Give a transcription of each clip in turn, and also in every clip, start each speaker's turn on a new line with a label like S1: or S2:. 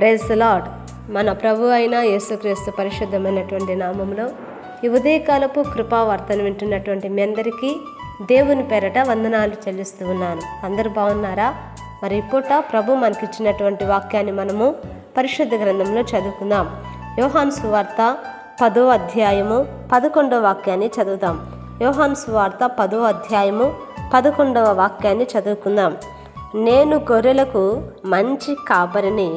S1: Praise lord మన ప్రభు అయిన యేసుక్రీస్తు పరిశుద్ధమైనటువంటి నామంలో ఈ ఉదయకాలపు కృపావార్తను వింటున్నటువంటి మీ అందరికీ దేవుని పేరట వందనాలు చెల్లిస్తూ ఉన్నాను. అందరూ బాగున్నారా? మరి పూట ప్రభు మనకిచ్చినటువంటి వాక్యాన్ని మనము పరిశుద్ధ గ్రంథంలో చదువుకుందాం. యోహాన్ సువార్త పదో అధ్యాయము పదకొండవ వాక్యాన్ని చదువుదాం. యోహాన్ సువార్త పదో అధ్యాయము పదకొండవ వాక్యాన్ని చదువుకుందాం. నేను గొర్రెలకు మంచి కాపరిని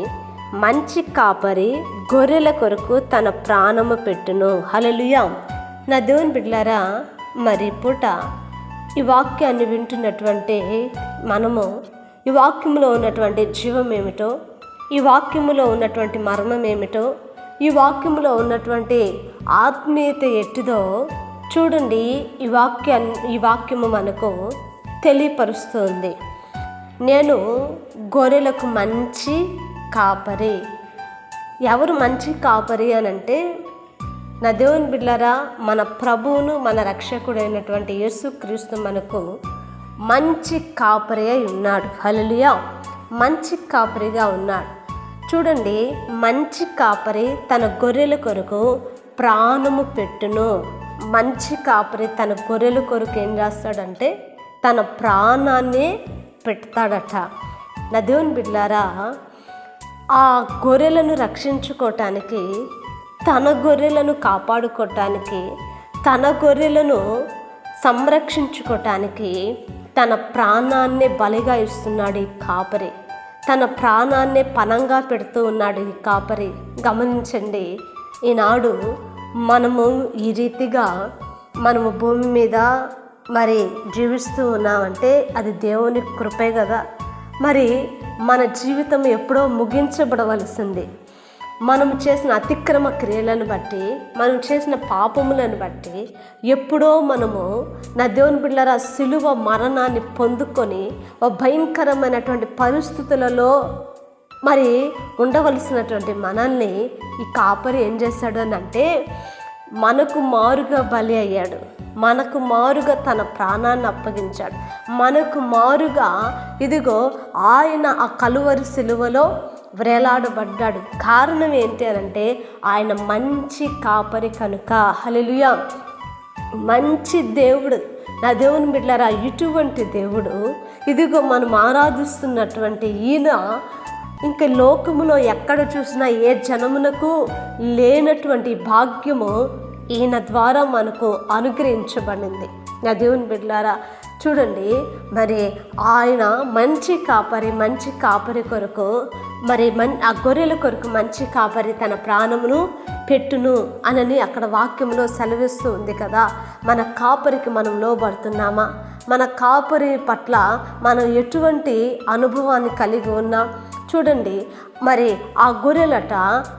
S1: మంచి కాపరి గొర్రెల కొరకు తన ప్రాణము పెట్టును. హలలుయా నా దేవుని బిడ్లారా మరి పూట ఈ వాక్యాన్ని వింటున్నటువంటి మనము ఈ వాక్యములో ఉన్నటువంటి జీవం ఏమిటో ఈ వాక్యములో ఉన్నటువంటి మర్మం ఏమిటో ఈ వాక్యములో ఉన్నటువంటి ఆత్మీయత ఎట్టిదో చూడండి. ఈ వాక్యాన్ని ఈ వాక్యము మనకు తెలియపరుస్తుంది. నేను గొర్రెలకు మంచి కాపరి. ఎవరు మంచి కాపరి అని అంటే నా దేవుని బిడ్డరా మన ప్రభువును మన రక్షకుడైనటువంటి యేసుక్రీస్తు మనకు మంచి కాపరి అయి ఉన్నాడు. హలలియా మంచి కాపరిగా ఉన్నాడు. చూడండి మంచి కాపరి తన గొర్రెల కొరకు ప్రాణము పెట్టును. మంచి కాపరి తన గొర్రెల కొరకు ఏం చేస్తాడంటే తన ప్రాణాన్ని పెడతాడట. నా దేవుని బిడ్లారా ఆ గొర్రెలను రక్షించుకోవటానికి తన గొర్రెలను కాపాడుకోవటానికి తన గొర్రెలను సంరక్షించుకోవటానికి తన ప్రాణాన్నే బలిగా ఇస్తున్నాడు ఈ కాపరి. తన ప్రాణాన్నే పనంగా పెడుతూ ఉన్నాడు ఈ కాపరి. గమనించండి ఈనాడు మనము ఈ రీతిగా మనము భూమి మీద మరి జీవిస్తూ ఉన్నామంటే అది దేవుని కృపే కదా. మరి మన జీవితం ఎప్పుడో ముగించబడవలసింది. మనం చేసిన అతిక్రమ క్రియలను బట్టి మనం చేసిన పాపములను బట్టి ఎప్పుడో మనము నా దేవుని బిడ్డల సిలువ మరణాన్ని పొందుకొని ఒక భయంకరమైనటువంటి పరిస్థితులలో మరి ఉండవలసినటువంటి మనల్ని ఈ కాపరి ఏం చేశాడు అని అంటే మనకు మారుగా బలి అయ్యాడు. మనకు మారుగా తన ప్రాణాన్ని అప్పగించాడు. మనకు మారుగా ఇదిగో ఆయన ఆ కలువరి సిలువలో వ్రేలాడబడ్డాడు కారణం ఏంటి అని అంటే ఆయన మంచి కాపరి కనుక. హలెలుయా మంచి దేవుడు. నా దేవుని బిడ్డారా ఇటువంటి దేవుడు. ఇదిగో మనం ఆరాధిస్తున్నటువంటి ఈయన ఇంకా లోకములో ఎక్కడ చూసినా ఏ జనమునకు లేనటువంటి భాగ్యము ఈయన ద్వారా మనకు అనుగ్రహించబడింది. నా దేవుని బిడ్డలారా చూడండి మరి ఆయన మంచి కాపరి మంచి కాపరి కొరకు మరి మన్ ఆ గొర్రెల కొరకు మంచి కాపరి తన ప్రాణమును పెట్టును అనని అక్కడ వాక్యంలో సెలవిస్తూ ఉంది కదా. మన కాపరికి మనం లోబడుతున్నామా? మన కాపరి పట్ల మనం ఎటువంటి అనుభవాన్ని కలిగి ఉన్నాం? చూడండి. మరి ఆ గొర్రెలట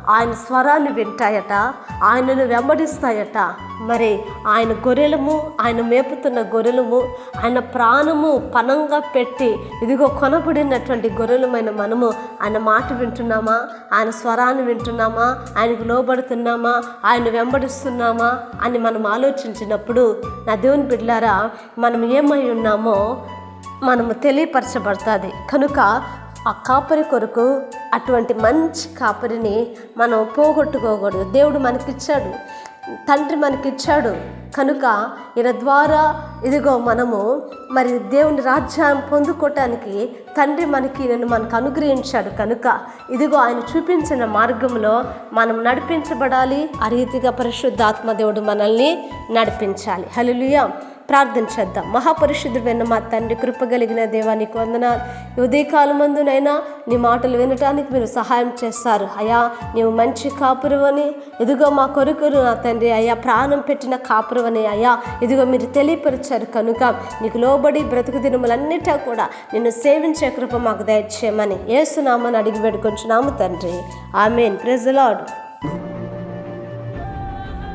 S1: ఆయన స్వరాన్ని వింటాయట ఆయనను వెంబడిస్తాయట. మరి ఆయన గొర్రెలము ఆయన మేపుతున్న గొర్రెలము ఆయన ప్రాణము పనంగా పెట్టి ఇదిగో కొనబడినటువంటి గొర్రెలమైన మనము ఆయన మాట వింటున్నామా? ఆయన స్వరాన్ని వింటున్నామా? ఆయనకు లోబడుతున్నామా? ఆయన వెంబడిస్తున్నామా? అని మనం ఆలోచించినప్పుడు నా దేవుని బిడ్డారా మనం ఏమై ఉన్నామో మనము తెలియపరచబడుతుంది. కనుక ఆ కాపరి కొరకు అటువంటి మంచి కాపరిని మనం పోగొట్టుకోకూడదు. దేవుడు మనకిచ్చాడు. తండ్రి మనకిచ్చాడు. కనుక ఈయన ద్వారా ఇదిగో మనము మరి దేవుని రాజ్యాన్ని పొందుకోవటానికి తండ్రి మనకి నేను మనకు అనుగ్రహించాడు. కనుక ఇదిగో ఆయన చూపించిన మార్గంలో మనం నడిపించబడాలి. ఆ రీతిగా పరిశుద్ధాత్మ దేవుడు మనల్ని నడిపించాలి. హలో ప్రార్థన చేద్దాం. మహాపరిశుద్ధుడైన మా తండ్రి కృప కలిగిన దేవానికి వందనాలు. ఉదయకాలం మందునైనా నీ మాటలు వినటానికి మీరు సహాయం చేస్తారు. అయా నీవు మంచి కాపురవని ఇదిగో మా కొరుకురు నా తండ్రి. అయ్యా ప్రాణం పెట్టిన కాపురవని అయ్యా ఇదిగో మీరు తెలియపరిచారు కనుక నీకు లోబడి బ్రతుకు దినములన్నిటా కూడా నిన్ను సేవించే కృప మాకు దయచేయమని ఏసునామని అడిగి పెట్టుకొంచున్నాము తండ్రి. ఆమెన్. ప్రెజలాడు